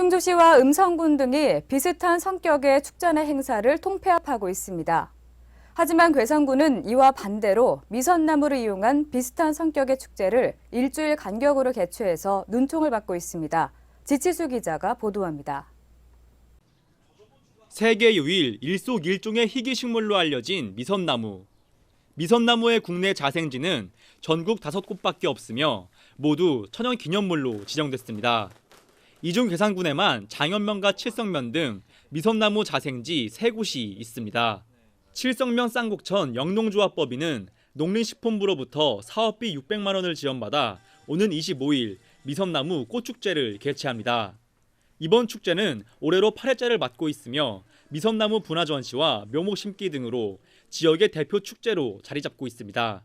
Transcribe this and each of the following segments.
충주시와 음성군 등이 비슷한 성격의 축제나 행사를 통폐합하고 있습니다. 하지만 괴산군은 이와 반대로 미선나무를 이용한 비슷한 성격의 축제를 일주일 간격으로 개최해서 눈총을 받고 있습니다. 지치수 기자가 보도합니다. 세계 유일 일속일종의 희귀식물로 알려진 미선나무. 미선나무의 국내 자생지는 전국 다섯 곳밖에 없으며 모두 천연 기념물로 지정됐습니다. 이중 괴산군에만 장현면과 칠성면 등 미선나무 자생지 세 곳이 있습니다. 칠성면 쌍곡천 영농조합법인은 농林식품부로부터 사업비 600만 원을 지원받아 오는 25일 미선나무 꽃축제를 개최합니다. 이번 축제는 올해로 8회째를 맞고 있으며 미선나무 분화 전시와 묘목 심기 등으로 지역의 대표 축제로 자리 잡고 있습니다.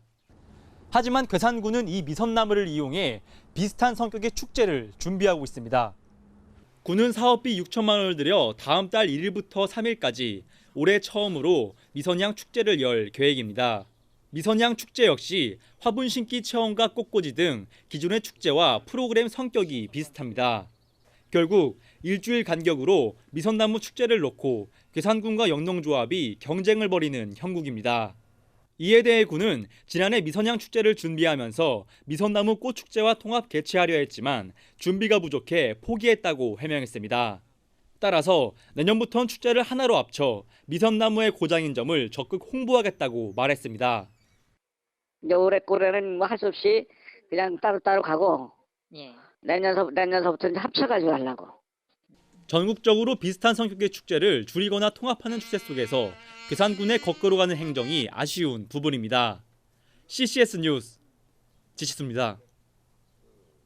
하지만 괴산군은 이 미선나무를 이용해 비슷한 성격의 축제를 준비하고 있습니다. 군은 사업비 6천만 원을 들여 다음 달 1일부터 3일까지 올해 처음으로 미선양 축제를 열 계획입니다. 미선양 축제 역시 화분 심기 체험과 꽃꽂이 등 기존의 축제와 프로그램 성격이 비슷합니다. 결국 일주일 간격으로 미선나무 축제를 놓고 괴산군과 영농조합이 경쟁을 벌이는 형국입니다. 이에 대해 군은 지난해 미선양 축제를 준비하면서 미선나무 꽃축제와 통합 개최하려 했지만 준비가 부족해 포기했다고 해명했습니다. 따라서 내년부터는 축제를 하나로 합쳐 미선나무의 고장인 점을 적극 홍보하겠다고 말했습니다. 이제 올해 꼴에는 뭐 할 수 없이 그냥 따로따로 가고 예. 내년서 내년서부터 합쳐가지고 하려고. 전국적으로 비슷한 성격의 축제를 줄이거나 통합하는 추세 속에서 괴산군의 거꾸로 가는 행정이 아쉬운 부분입니다. CCS 뉴스 지치수입니다.